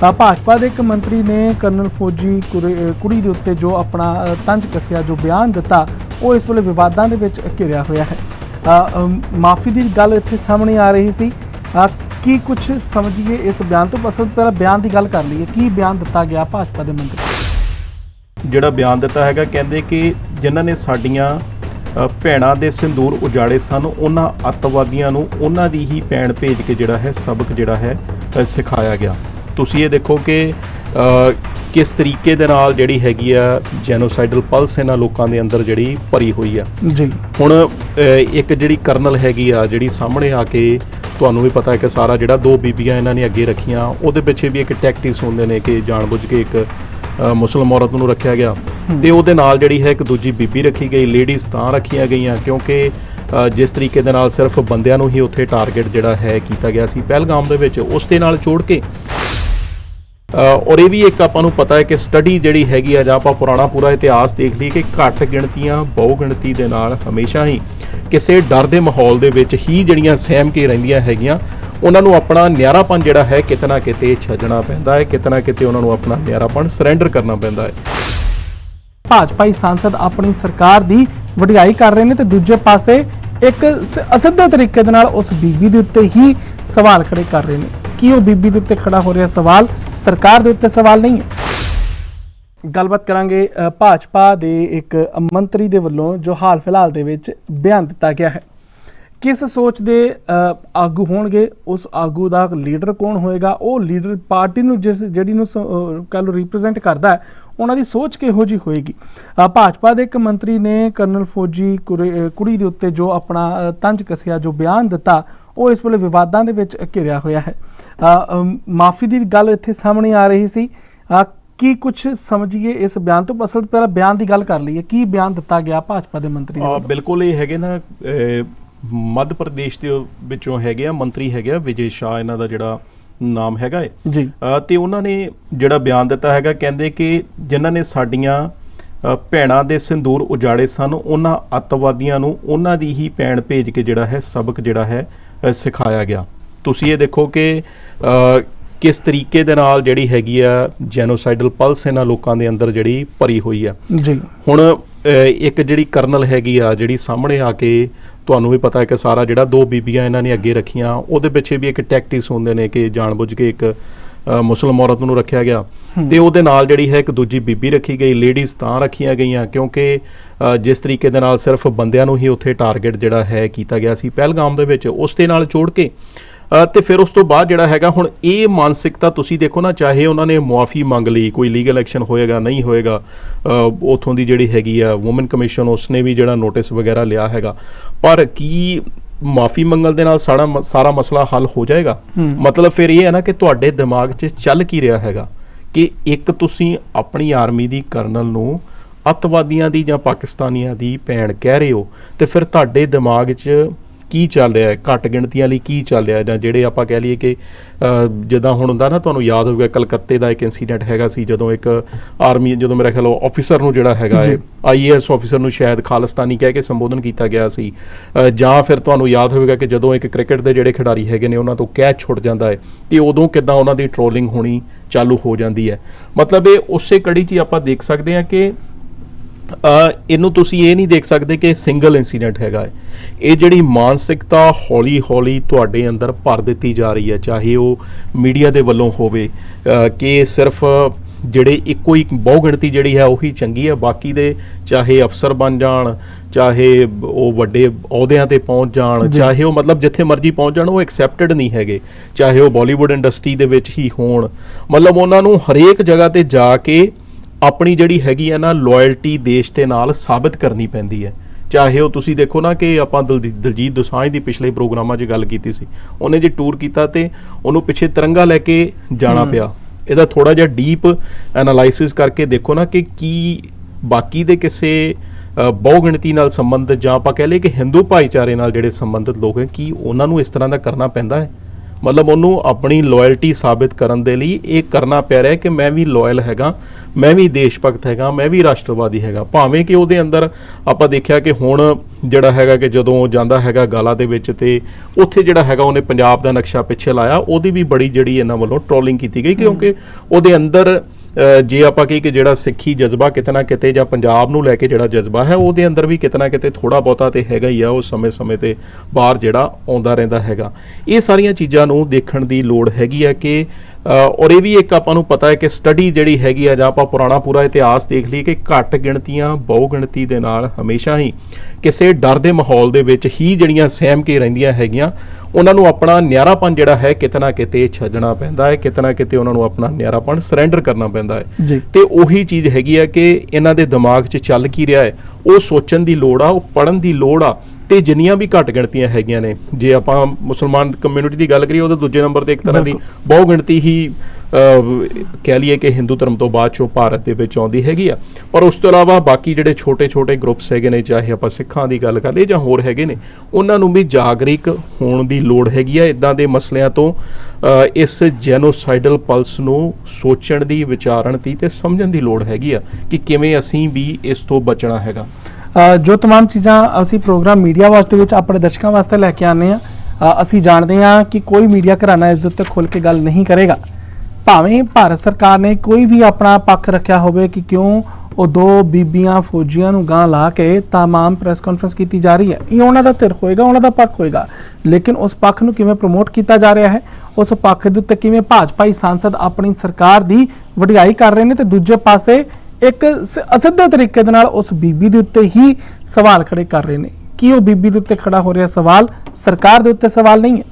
ਤਾਂ ਭਾਜਪਾ ਦੇ ਇੱਕ ਮੰਤਰੀ ਨੇ ਕਰਨਲ ਫੌਜੀ ਕੁਰੇ- ਕੁੜੀ ਦੇ ਉੱਤੇ ਜੋ ਆਪਣਾ ਤੰਜ ਕੱਸਿਆ, ਜੋ ਬਿਆਨ ਦਿੱਤਾ, ਉਹ ਇਸ ਵੇਲੇ ਵਿਵਾਦਾਂ ਦੇ ਵਿੱਚ ਘਿਰਿਆ ਹੋਇਆ ਹੈ। ਮਾਫੀ ਦੀ ਗੱਲ ਇੱਥੇ ਸਾਹਮਣੇ ਆ ਰਹੀ ਸੀ। ਕੀ ਕੁਝ ਸਮਝੀਏ ਇਸ ਬਿਆਨ ਤੋਂ? ਅਸਲ ਪਹਿਲਾਂ ਬਿਆਨ ਦੀ ਗੱਲ ਕਰ ਲਈਏ। ਕੀ ਬਿਆਨ ਦਿੱਤਾ ਗਿਆ ਭਾਜਪਾ ਦੇ ਮੰਤਰੀ ਜਿਹੜਾ ਬਿਆਨ ਦਿੱਤਾ ਹੈਗਾ, ਕਹਿੰਦੇ ਕਿ ਜਿਨ੍ਹਾਂ ਨੇ ਸਾਡੀਆਂ ਭੈਣਾਂ ਦੇ ਸਿੰਦੂਰ ਉਜਾੜੇ ਸਨ, ਉਹਨਾਂ ਅੱਤਵਾਦੀਆਂ ਨੂੰ ਉਹਨਾਂ ਦੀ ਹੀ ਭੈਣ ਭੇਜ ਕੇ ਜਿਹੜਾ ਹੈ, ਸਬਕ ਜਿਹੜਾ ਹੈ ਸਿਖਾਇਆ ਗਿਆ। ਤੁਸੀਂ ਇਹ ਦੇਖੋ ਕਿ ਕਿਸ ਤਰੀਕੇ ਦੇ ਨਾਲ ਜਿਹੜੀ ਹੈਗੀ ਆ ਜੈਨੋਸਾਈਡਲ ਪਲਸ ਇਹਨਾਂ ਲੋਕਾਂ ਦੇ ਅੰਦਰ ਜਿਹੜੀ ਭਰੀ ਹੋਈ ਆ। ਜੀ। ਹੁਣ ਇੱਕ ਜਿਹੜੀ ਕਰਨਲ ਹੈਗੀ ਆ ਜਿਹੜੀ ਸਾਹਮਣੇ ਆ ਕੇ ਤੁਹਾਨੂੰ ਵੀ ਪਤਾ ਹੈ ਕਿ ਸਾਰਾ ਜਿਹੜਾ ਦੋ ਬੀਬੀਆਂ ਇਹਨਾਂ ਨੇ ਅੱਗੇ ਰੱਖੀਆਂ ਉਹਦੇ ਪਿੱਛੇ ਵੀ ਇੱਕ ਟੈਕਟਿਕਸ ਹੁੰਦੇ ਨੇ ਕਿ ਜਾਣਬੁੱਝ ਕੇ ਇੱਕ ਮੁਸਲਮ ਔਰਤ ਨੂੰ ਰੱਖਿਆ ਗਿਆ। ਤੇ ਉਹਦੇ ਨਾਲ ਜਿਹੜੀ ਹੈ ਇੱਕ ਦੂਜੀ ਬੀਬੀ ਰੱਖੀ ਗਈ ਲੇਡੀਜ਼ ਤਾਂ ਰੱਖੀਆਂ ਗਈਆਂ ਕਿਉਂਕਿ ਜਿਸ ਤਰੀਕੇ ਦੇ ਨਾਲ ਸਿਰਫ ਬੰਦਿਆਂ ਨੂੰ ਹੀ ਉੱਥੇ ਟਾਰਗੇਟ ਜਿਹੜਾ ਹੈ ਕੀਤਾ ਗਿਆ ਸੀ। ਪਹਿਲਗਾਮ ਦੇ ਵਿੱਚ ਉਸ ਦੇ ਨਾਲ ਜੋੜ ਕੇ ਔਰ ਇਹ ਵੀ ਇੱਕ ਆਪਾਂ ਨੂੰ ਪਤਾ ਹੈ ਕਿ ਸਟੱਡੀ ਜਿਹੜੀ ਹੈਗੀ ਆ, ਜਾਂ ਆਪਾਂ ਪੁਰਾਣਾ ਪੂਰਾ ਇਤਿਹਾਸ ਦੇਖ ਲਈ ਕਿ ਘੱਟ ਗਿਣਤੀਆਂ, ਬਹੁ ਗਿਣਤੀ ਦੇ ਨਾਲ ਹਮੇਸ਼ਾ ਹੀ ਕਿਸੇ ਡਰ ਦੇ ਮਾਹੌਲ ਦੇ ਵਿੱਚ ਹੀ ਜਿਹੜੀਆਂ ਸਹਿਮ ਕੇ ਰਹਿੰਦੀਆਂ ਹੈਗੀਆਂ, ਉਹਨਾਂ ਨੂੰ ਆਪਣਾ ਨਿਆਰਾਪਨ ਜਿਹੜਾ ਹੈ ਕਿਤੇ ਨਾ ਕਿਤੇ ਛੱਡਣਾ ਪੈਂਦਾ ਹੈ ਕਿਤੇ ਨਾ ਕਿਤੇ ਉਹਨਾਂ ਨੂੰ ਆਪਣਾ ਨਿਆਰਾਪਨ ਸਰੈਂਡਰ ਕਰਨਾ ਪੈਂਦਾ ਹੈ। ਭਾਜਪਾਈ ਸਾਂਸਦ ਆਪਣੀ ਸਰਕਾਰ ਦੀ ਵਡਿਆਈ ਕਰ ਰਹੇ ਨੇ ਤੇ ਦੂਜੇ ਪਾਸੇ ਇੱਕ ਸ- ਅਸਿੱਧੇ ਤਰੀਕੇ ਦੇ ਨਾਲ ਉਸ ਬੀਬੀ ਦੇ ਉੱਤੇ ਹੀ ਸਵਾਲ ਖੜੇ ਕਰ ਰਹੇ ਨੇ। ਕੀ ਉਹ ਬੀਬੀ ਦੇ ਉੱਤੇ ਖੜਾ ਹੋ ਰਿਹਾ ਸਵਾਲ? ਸਰਕਾਰ ਦੇ ਉੱਤੇ ਸਵਾਲ ਨਹੀਂ ਹੈ। ਗੱਲਬਾਤ ਕਰਾਂਗੇ ਭਾਜਪਾ ਦੇ ਇੱਕ ਮੰਤਰੀ ਦੇ ਵੱਲੋਂ ਜੋ ਹਾਲ ਫਿਲਹਾਲ ਦੇ ਵਿੱਚ ਬਿਆਨ ਦਿੱਤਾ ਗਿਆ ਹੈ। ਕਿਸ ਸੋਚ ਦੇ ਆਗੂ ਹੋਣਗੇ? ਉਸ ਆਗੂ ਦਾ ਲੀਡਰ ਕੌਣ ਹੋਏਗਾ? ਉਹ ਲੀਡਰ ਪਾਰਟੀ ਨੂੰ ਜਿਸ, ਜਿਹੜੀ ਨੂੰ ਕਹ ਲਓ ਰਿਪਰੈਜ਼ੈਂਟ ਕਰਦਾ ਹੈ, ਉਹਨਾਂ ਦੀ ਸੋਚ ਕਿਹੋ ਜੀ ਹੋਏਗੀ? ਭਾਜਪਾ ਦੇ ਇੱਕ ਮੰਤਰੀ ਨੇ ਕਰਨਲ ਫੌਜੀ ਕੁੜੀ ਦੇ ਉੱਤੇ ਜੋ ਆਪਣਾ ਤੰਜ ਕੱਸਿਆ, ਜੋ ਬਿਆਨ ਦਿੱਤਾ ਉਹ ਇਸ ਵੇਲੇ ਵਿਵਾਦਾਂ ਦੇ ਵਿੱਚ ਘਿਰਿਆ ਹੋਇਆ ਹੈ। ਮਾਫੀ ਦੀ ਗੱਲ ਇੱਥੇ ਸਾਹਮਣੇ ਆ ਰਹੀ ਸੀ। ਕੀ ਕੁਝ ਸਮਝੀਏ ਇਸ ਬਿਆਨ ਤੋਂ? ਅਸਲ ਪਹਿਲਾਂ ਬਿਆਨ ਦੀ ਗੱਲ ਕਰ ਲਈਏ। ਕੀ ਬਿਆਨ ਦਿੱਤਾ ਗਿਆ ਭਾਜਪਾ ਦੇ ਮੰਤਰੀ ਦੇ? ਬਿਲਕੁਲ ਇਹ ਹੈਗੇ ਨਾ ਮੱਧ ਪ੍ਰਦੇਸ਼ ਦੇ ਵਿੱਚੋਂ ਹੈਗੇ ਆ ਮੰਤਰੀ ਹੈਗੇ ਆ ਵਿਜੇ ਸ਼ਾਹ ਇਹਨਾਂ ਦਾ ਜਿਹੜਾ ਨਾਮ ਹੈਗਾ ਹੈ ਜੀ। ਤੇ ਉਹਨਾਂ ਨੇ ਜਿਹੜਾ ਬਿਆਨ ਦਿੱਤਾ ਹੈਗਾ ਕਹਿੰਦੇ ਕਿ ਜਿਨ੍ਹਾਂ ਨੇ ਸਾਡੀਆਂ ਭੈਣਾਂ ਦੇ ਸਿੰਦੂਰ ਉਜਾੜੇ ਸਨ। ਉਹਨਾਂ ਅੱਤਵਾਦੀਆਂ ਨੂੰ ਉਹਨਾਂ ਦੀ ਹੀ ਭੈਣ ਭੇਜ ਕੇ ਜਿਹੜਾ ਹੈ ਸਬਕ ਜਿਹੜਾ ਹੈ ਸਿਖਾਇਆ ਗਿਆ। ਤੁਸੀਂ ਇਹ ਦੇਖੋ ਕਿ ਕਿਸ ਤਰੀਕੇ ਦੇ ਨਾਲ ਜਿਹੜੀ ਹੈਗੀ ਆ ਜੈਨੋਸਾਈਡਲ ਪਲਸ ਇਹਨਾਂ ਲੋਕਾਂ ਦੇ ਅੰਦਰ ਜਿਹੜੀ ਭਰੀ ਹੋਈ ਆ। ਜੀ। ਹੁਣ ਇੱਕ ਜਿਹੜੀ ਕਰਨਲ ਹੈਗੀ ਆ ਜਿਹੜੀ ਸਾਹਮਣੇ ਆ ਕੇ ਤੁਹਾਨੂੰ ਵੀ ਪਤਾ ਹੈ ਕਿ ਸਾਰਾ ਜਿਹੜਾ ਦੋ ਬੀਬੀਆਂ ਇਹਨਾਂ ਨੇ ਅੱਗੇ ਰੱਖੀਆਂ ਉਹਦੇ ਪਿੱਛੇ ਵੀ ਇੱਕ ਟੈਕਟਿਕਸ ਹੁੰਦੇ ਨੇ ਕਿ ਜਾਣਬੁੱਝ ਕੇ ਇੱਕ ਮੁਸਲਮ ਔਰਤ ਨੂੰ ਰੱਖਿਆ ਗਿਆ। ਤੇ ਉਹਦੇ ਨਾਲ ਜਿਹੜੀ ਹੈ ਇੱਕ ਦੂਜੀ ਬੀਬੀ ਰੱਖੀ ਗਈ ਲੇਡੀਜ਼ ਤਾਂ ਰੱਖੀਆਂ ਗਈਆਂ ਕਿਉਂਕਿ ਜਿਸ ਤਰੀਕੇ ਦੇ ਨਾਲ ਸਿਰਫ ਬੰਦਿਆਂ ਨੂੰ ਹੀ ਉੱਥੇ ਟਾਰਗੇਟ ਜਿਹੜਾ ਹੈ ਕੀਤਾ ਗਿਆ ਸੀ। ਪਹਿਲਗਾਮ ਦੇ ਵਿੱਚ ਉਸ ਦੇ ਨਾਲ ਜੋੜ ਕੇ ਅ, ਤੇ ਫਿਰ ਉਸ ਤੋਂ ਬਾਅਦ ਜਿਹੜਾ ਹੈਗਾ ਹੁਣ ਇਹ ਮਾਨਸਿਕਤਾ ਤੁਸੀਂ ਦੇਖੋ ਨਾ ਚਾਹੇ ਉਹਨਾਂ ਨੇ ਮੁਆਫੀ ਮੰਗ ਲਈ ਕੋਈ ਲੀਗਲ ਐਕਸ਼ਨ ਹੋਏਗਾ ਨਹੀਂ ਹੋਏਗਾ ਉਥੋਂ ਦੀ ਜਿਹੜੀ ਹੈਗੀ ਆ ਔਮਨ ਕਮਿਸ਼ਨ ਉਸਨੇ ਵੀ ਜਿਹੜਾ ਨੋਟਿਸ ਵਗੈਰਾ ਲਿਆ ਹੈਗਾ। ਪਰ ਕੀ ਮਾਫੀ ਮੰਗਣ ਦੇ ਨਾਲ ਸਾਰਾ ਸਾਰਾ ਮਸਲਾ ਹੱਲ ਹੋ ਜਾਏਗਾ। ਮਤਲਬ ਫਿਰ ਇਹ ਹੈ ਨਾ ਕਿ ਤੁਹਾਡੇ ਦਿਮਾਗ 'ਚ ਚੱਲ ਕੀ ਰਿਹਾ ਹੈਗਾ ਕਿ ਇੱਕ ਤੁਸੀਂ ਆਪਣੀ ਆਰਮੀ ਦੀ ਕਰਨਲ ਨੂੰ ਅੱਤਵਾਦੀਆਂ ਦੀ ਜਾਂ ਪਾਕਿਸਤਾਨੀਆਂ ਦੀ ਭੈਣ ਕਹਿ ਰਹੇ ਹੋ ਤੇ ਫਿਰ ਤੁਹਾਡੇ ਦਿਮਾਗ 'ਚ ਕੀ ਚੱਲ ਰਿਹਾ ਹੈ? ਘੱਟ ਗਿਣਤੀਆਂ ਲਈ ਕੀ ਚੱਲ ਰਿਹਾ ਜਾਂ ਜਿਹੜੇ ਆਪਾਂ ਕਹਿ ਲਈਏ ਕਿ ਜਿੱਦਾਂ ਹੁਣ ਹੁੰਦਾ ਨਾ ਤੁਹਾਨੂੰ ਯਾਦ ਹੋਊਗਾ ਕਲਕੱਤੇ ਦਾ ਇੱਕ ਇਨਸੀਡੈਂਟ ਹੈਗਾ ਸੀ ਜਦੋਂ ਇੱਕ ਆਰਮੀ ਜਦੋਂ ਮੇਰਾ ਖਿਆਲ ਆਫੀਸਰ ਨੂੰ ਜਿਹੜਾ ਹੈਗਾ ਹੈ। ਆਈਏਐਸ ਆਫੀਸਰ ਨੂੰ ਸ਼ਾਇਦ ਖਾਲਿਸਤਾਨੀ ਕਹਿ ਕੇ ਸੰਬੋਧਨ ਕੀਤਾ ਗਿਆ ਸੀ। ਜਾਂ ਫਿਰ ਤੁਹਾਨੂੰ ਯਾਦ ਹੋਵੇਗਾ ਕਿ ਜਦੋਂ ਇੱਕ ਕ੍ਰਿਕਟ ਦੇ ਜਿਹੜੇ ਖਿਡਾਰੀ ਹੈਗੇ ਨੇ ਉਹਨਾਂ ਤੋਂ ਕੈਚ ਛੁੱਟ ਜਾਂਦਾ ਹੈ ਤੇ ਉਦੋਂ ਕਿਦਾਂ ਉਹਨਾਂ ਦੀ ਟ੍ਰੋਲਿੰਗ ਹੋਣੀ ਚਾਲੂ ਹੋ ਜਾਂਦੀ ਹੈ। ਮਤਲਬ ਇਹ ਉਸੇ ਕੜੀ 'ਚ ਹੀ ਆਪਾਂ ਦੇਖ ਸਕਦੇ ਹਾਂ ਕਿ ਇਹਨੂੰ ਤੁਸੀਂ ਇਹ ਨਹੀਂ ਦੇਖ ਸਕਦੇ ਕਿ ਸਿੰਗਲ ਇਨਸੀਡੈਂਟ ਹੈਗਾ ਹੈ। ਇਹ ਜਿਹੜੀ ਮਾਨਸਿਕਤਾ ਹੌਲੀ ਹੌਲੀ ਤੁਹਾਡੇ ਅੰਦਰ ਭਰ ਦਿੱਤੀ ਜਾ ਰਹੀ ਹੈ ਚਾਹੇ ਉਹ ਮੀਡੀਆ ਦੇ ਵੱਲੋਂ ਹੋਵੇ ਕਿ ਸਿਰਫ ਜਿਹੜੇ ਇੱਕੋ ਹੀ ਬਹੁ ਗਿਣਤੀ ਜਿਹੜੀ ਹੈ ਉਹੀ ਚੰਗੀ ਹੈ ਬਾਕੀ ਦੇ ਚਾਹੇ ਅਫਸਰ ਬਣ ਜਾਣ ਚਾਹੇ ਉਹ ਵੱਡੇ ਅਹੁਦਿਆਂ ਤੇ ਪਹੁੰਚ ਜਾਣ। ਚਾਹੇ ਉਹ ਮਤਲਬ ਜਿੱਥੇ ਮਰਜ਼ੀ ਪਹੁੰਚ ਜਾਣ ਉਹ ਐਕਸੈਪਟਡ ਨਹੀਂ ਹੈਗੇ। ਚਾਹੇ ਉਹ ਬਾਲੀਵੁੱਡ ਇੰਡਸਟਰੀ ਦੇ ਵਿੱਚ ਹੀ ਹੋਣ। ਮਤਲਬ ਉਹਨਾਂ ਨੂੰ ਹਰੇਕ ਜਗ੍ਹਾ ਤੇ ਜਾ ਕੇ ਆਪਣੀ ਜਿਹੜੀ ਹੈਗੀ ਹੈ ਨਾ ਲਾਇਲਟੀ ਦੇਸ਼ ਦੇ ਨਾਲ ਸਾਬਤ ਕਰਨੀ ਪੈਂਦੀ ਹੈ। ਚਾਹੇ ਉਹ ਤੁਸੀਂ ਦੇਖੋ ਨਾ ਕਿ ਆਪਾਂ ਦਲਜੀ- ਦਲਜੀਤ ਦੋਸਾਂਝ ਦੀ ਪਿਛਲੇ ਪ੍ਰੋਗਰਾਮਾਂ 'ਚ ਗੱਲ ਕੀਤੀ ਸੀ। ਉਹਨੇ ਜੇ ਟੂਰ ਕੀਤਾ ਤੇ ਉਹਨੂੰ ਪਿੱਛੇ ਤਿਰੰਗਾ ਲੈ ਕੇ ਜਾਣਾ ਪਿਆ। ਇਹਦਾ ਥੋੜਾ ਜਿਹਾ ਡੀਪ ਐਨਾਲਾਈਸਿਸ ਕਰਕੇ ਦੇਖੋ ਨਾ ਕਿ ਕੀ ਬਾਕੀ ਦੇ ਕਿਸੇ ਬਹੁ ਗਿਣਤੀ ਨਾਲ ਸੰਬੰਧਿਤ ਜਾਂ ਆਪਾਂ ਕਹਿ ਲਈਏ ਕਿ ਹਿੰਦੂ ਭਾਈਚਾਰੇ ਨਾਲ ਜਿਹੜੇ ਸੰਬੰਧਿਤ ਲੋਕ ਹੈ ਕੀ ਉਹਨਾਂ ਨੂੰ ਇਸ ਤਰ੍ਹਾਂ ਦਾ ਕਰਨਾ ਪੈਂਦਾ ਹੈ? ਮਤਲਬ ਉਹਨੂੰ ਆਪਣੀ ਲਾਇਲਟੀ ਸਾਬਿਤ ਕਰਨ ਦੇ ਲਈ ਇਹ ਕਰਨਾ ਪੈ ਰਿਹਾ ਕਿ ਮੈਂ ਵੀ ਲਾਇਲ ਹੈਗਾ ਮੈਂ ਵੀ ਦੇਸ਼ ਭਗਤ ਹੈਗਾ ਮੈਂ ਵੀ ਰਾਸ਼ਟਰਵਾਦੀ ਹੈਗਾ। ਭਾਵੇਂ ਕਿ ਉਹਦੇ ਅੰਦਰ ਆਪਾਂ ਦੇਖਿਆ ਕਿ ਹੁਣ ਜਿਹੜਾ ਹੈਗਾ ਕਿ ਜਦੋਂ ਜਾਂਦਾ ਹੈਗਾ ਗਾਲਾ ਦੇ ਵਿੱਚ ਤੇ ਉੱਥੇ ਜਿਹੜਾ ਹੈਗਾ ਉਹਨੇ ਪੰਜਾਬ ਦਾ ਨਕਸ਼ਾ ਪਿੱਛੇ ਲਾਇਆ ਉਹਦੀ ਵੀ ਬੜੀ ਜਿਹੜੀ ਇਹਨਾਂ ਵੱਲੋਂ ਟ੍ਰੋਲਿੰਗ ਕੀਤੀ ਗਈ ਕਿਉਂਕਿ ਉਹਦੇ ਅੰਦਰ ਜੇ ਆਪਾਂ ਕਹੀ ਕਿ ਜਿਹੜਾ ਸਿੱਖੀ ਜਜ਼ਬਾ ਕਿਤੇ ਨਾ ਕਿਤੇ ਜਾਂ ਪੰਜਾਬ ਨੂੰ ਲੈ ਕੇ ਜਿਹੜਾ ਜਜ਼ਬਾ ਹੈ, ਉਹਦੇ ਅੰਦਰ ਵੀ ਕਿਤੇ ਨਾ ਕਿਤੇ ਥੋੜਾ ਬਹੁਤਾ ਤੇ ਹੈਗਾ ਹੀ ਆ, ਉਹ ਸਮੇਂ-ਸਮੇਂ ਤੇ ਬਾਹਰ ਜਿਹੜਾ ਆਉਂਦਾ ਰਹਿੰਦਾ ਹੈਗਾ। ਇਹ ਸਾਰੀਆਂ ਚੀਜ਼ਾਂ ਨੂੰ ਦੇਖਣ ਦੀ ਲੋੜ ਹੈਗੀ ਆ ਕਿ ਔਰ ਇਹ ਵੀ ਇੱਕ ਆਪਾਂ ਨੂੰ ਪਤਾ ਹੈ ਕਿ ਸਟੱਡੀ ਜਿਹੜੀ ਹੈਗੀ ਆ, ਜਾਂ ਆਪਾਂ ਪੁਰਾਣਾ ਪੂਰਾ ਇਤਿਹਾਸ ਦੇਖ ਲਈਏ ਕਿ ਘੱਟ ਗਿਣਤੀਆਂ, ਬਹੁ ਗਿਣਤੀ ਦੇ ਨਾਲ ਹਮੇਸ਼ਾ ਹੀ ਕਿਸੇ ਡਰ ਦੇ ਮਾਹੌਲ ਦੇ ਵਿੱਚ ਹੀ ਜਿਹੜੀਆਂ ਸਹਿਮ ਕੇ ਰਹਿੰਦੀਆਂ ਹੈਗੀਆਂ ਉਹਨਾਂ ਨੂੰ ਆਪਣਾ ਨਿਆਰਾਪਨ ਜਿਹੜਾ ਹੈ ਕਿਤੇ ਨਾ ਕਿਤੇ ਛੱਡਣਾ ਪੈਂਦਾ ਹੈ ਕਿਤੇ ਨਾ ਕਿਤੇ ਉਹਨਾਂ ਨੂੰ ਆਪਣਾ ਨਿਆਰਾਪਨ ਸਰੈਂਡਰ ਕਰਨਾ ਪੈਂਦਾ ਹੈ। ਤੇ ਉਹੀ ਚੀਜ਼ ਹੈਗੀ ਹੈ ਕਿ ਇਹਨਾਂ ਦੇ ਦਿਮਾਗ 'ਚ ਚੱਲ ਕੀ ਰਿਹਾ ਹੈ ਉਹ ਸੋਚਣ ਦੀ ਲੋੜ ਆ ਉਹ ਪੜਨ ਦੀ ਲੋੜ ਆ ਤੇ ਜਿੰਨੀਆਂ ਵੀ ਘੱਟ ਗਿਣਤੀਆਂ ਹੈਗੀਆਂ ਨੇ ਜੇ ਆਪਾਂ ਮੁਸਲਮਾਨ ਕਮਿਊਨਿਟੀ ਦੀ ਗੱਲ ਕਰੀਏ ਉਹਦੇ ਦੂਜੇ ਨੰਬਰ ਤੇ ਇੱਕ ਤਰ੍ਹਾਂ ਦੀ ਬਹੁ ਗਿਣਤੀ ਹੀ ਕਹਿ ਲਈਏ ਕਿ ਹਿੰਦੂ ਧਰਮ ਤੋਂ ਬਾਅਦ ਚੋਂ ਭਾਰਤ ਦੇ ਵਿੱਚ ਆਉਂਦੀ ਹੈਗੀ ਆ। ਪਰ ਉਸ ਤੋਂ ਇਲਾਵਾ ਬਾਕੀ ਜਿਹੜੇ ਛੋਟੇ-ਛੋਟੇ ਗਰੁੱਪਸ ਹੈਗੇ ਨੇ ਚਾਹੇ ਆਪਾਂ ਸਿੱਖਾਂ ਦੀ ਗੱਲ ਕਰ ਲਈਏ ਜਾਂ ਹੋਰ ਹੈਗੇ ਨੇ ਉਹਨਾਂ ਨੂੰ ਵੀ ਜਾਗਰਿਕ ਹੋਣ ਦੀ ਲੋੜ ਹੈਗੀ ਆ। ਇਦਾਂ ਦੇ ਮਸਲਿਆਂ ਤੋਂ ਇਸ ਜੈਨੋਸਾਈਡਲ ਪਲਸ ਨੂੰ ਸੋਚਣ ਦੀ ਵਿਚਾਰਨ ਦੀ ਤੇ ਸਮਝਣ ਦੀ ਲੋੜ ਹੈਗੀ ਆ ਕਿ ਕਿਵੇਂ ਅਸੀਂ ਵੀ ਇਸ ਤੋਂ ਬਚਣਾ ਹੈਗਾ। ਜੋ तमाम ਚੀਜ਼ਾਂ ਅਸੀਂ ਪ੍ਰੋਗਰਾਮ ਮੀਡੀਆ ਵਾਸਤੇ ਵਿੱਚ ਆਪਣੇ ਦਰਸ਼ਕਾਂ ਵਾਸਤੇ ਲੈ ਕੇ ਆਨੇ ਆ ਅਸੀਂ ਜਾਣਦੇ ਹਾਂ ਕਿ ਕੋਈ ਮੀਡੀਆ ਘਰਾਣਾ ਇਸ ਦੇ ਉੱਤੇ ਖੁੱਲ ਕੇ ਗੱਲ ਨਹੀਂ ਕਰੇਗਾ ਭਾਵੇਂ ਭਾਰਤ ਸਰਕਾਰ ਨੇ ਕੋਈ ਵੀ ਆਪਣਾ ਪੱਖ ਰੱਖਿਆ ਹੋਵੇ ਕਿ ਕਿਉਂ ਉਹ ਦੋ ਬੀਬੀਆਂ ਫੌਜੀਆਂ ਨੂੰ ਗਾਂ ਲਾ ਕੇ तमाम ਪ੍ਰੈਸ ਕਾਨਫਰੰਸ ਕੀਤੀ ਜਾ ਰਹੀ ਹੈ ਇਹ ਉਹਨਾਂ ਦਾ ਧਿਰ ਹੋਏਗਾ ਉਹਨਾਂ ਦਾ ਪੱਖ ਹੋਏਗਾ ਲੇਕਿਨ ਉਸ ਪੱਖ ਨੂੰ ਕਿਵੇਂ ਪ੍ਰਮੋਟ ਕੀਤਾ ਜਾ ਰਿਹਾ ਹੈ ਉਸ ਪੱਖ ਦੇ ਉੱਤੇ ਕਿਵੇਂ ਭਾਜਪਾਈ ਸਾਂਸਦ ਆਪਣੀ ਸਰਕਾਰ ਦੀ ਵਡਿਆਈ ਕਰ ਰਹੇ ਨੇ ਤੇ ਦੂਜੇ ਪਾਸੇ ਇੱਕ ਸ- ਅਸਿੱਧੇ ਤਰੀਕੇ ਦੇ ਨਾਲ ਉਸ ਬੀਬੀ ਦੇ ਉੱਤੇ ਹੀ ਸਵਾਲ ਖੜੇ ਕਰ ਰਹੇ ਨੇ। ਕੀ ਉਹ ਬੀਬੀ ਦੇ ਉੱਤੇ ਖੜਾ ਹੋ ਰਿਹਾ ਸਵਾਲ ਸਰਕਾਰ ਦੇ ਉੱਤੇ ਸਵਾਲ ਨਹੀਂ ਹੈ?